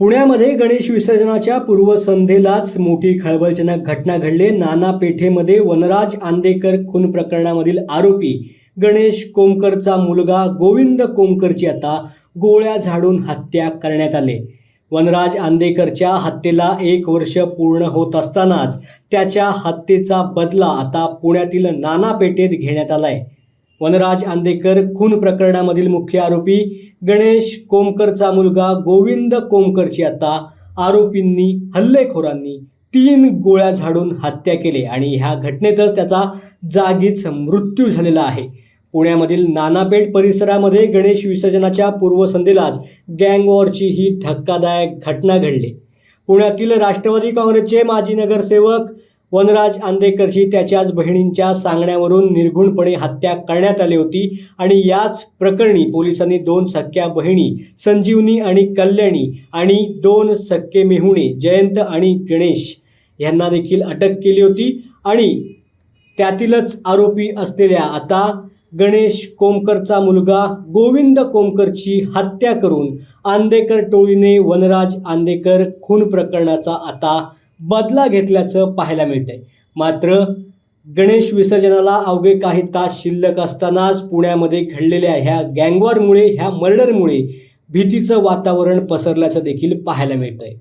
पुण्यामध्ये गणेश विसर्जनाच्या पूर्वसंध्येलाच मोठी खळबळजनक घटना घडली. नाना पेठेमध्ये वनराज आंदेकर खून प्रकरणामधील आरोपी गणेश कोमकरचा मुलगा गोविंद कोमकरची आता गोळ्या झाडून हत्या करण्यात आले. वनराज आंदेकरच्या हत्येला एक वर्ष पूर्ण होत असतानाच त्याच्या हत्येचा बदला आता पुण्यातील नाना पेठेत घेण्यात आलाय. वनराज आंदेकर खून प्रकरणामधील मुख्य आरोपी गणेश कोमकरचा मुलगा गोविंद कोमकरची आता आरोपींनी हल्लेखोरांनी तीन गोळ्या झाडून हत्या केली आणि ह्या घटनेतच त्याचा जागीच मृत्यू झालेला आहे. पुण्यामधील नानापेठ परिसरामध्ये गणेश विसर्जनाच्या पूर्वसंध्येलाच गँग वॉरची ही धक्कादायक घटना घडली. पुण्यातील राष्ट्रवादी काँग्रेसचे माजी नगरसेवक वनराज आंदेकरची त्याच्याच बहिणींच्या सांगण्यावरून निर्घुणपणे हत्या करण्यात आली होती आणि याच प्रकरणी पोलिसांनी दोन सख्या बहिणी संजीवनी आणि कल्याणी आणि दोन सख्खे मेहुणे जयंत आणि गणेश यांना देखील अटक केली होती आणि त्यातीलच आरोपी असलेल्या आता गणेश कोमकरचा मुलगा गोविंद कोमकरची हत्या करून आंदेकर टोळीने वनराज आंदेकर खून प्रकरणाचा आता बदला घेतल्याचं पाहायला मिळतंय. मात्र गणेश विसर्जनाला अवघे काही तास शिल्लक असतानाच पुण्यामध्ये घडलेल्या ह्या गँगवॉरमुळे ह्या मर्डरमुळे भीतीचं वातावरण पसरल्याचं देखील पाहायला मिळतंय.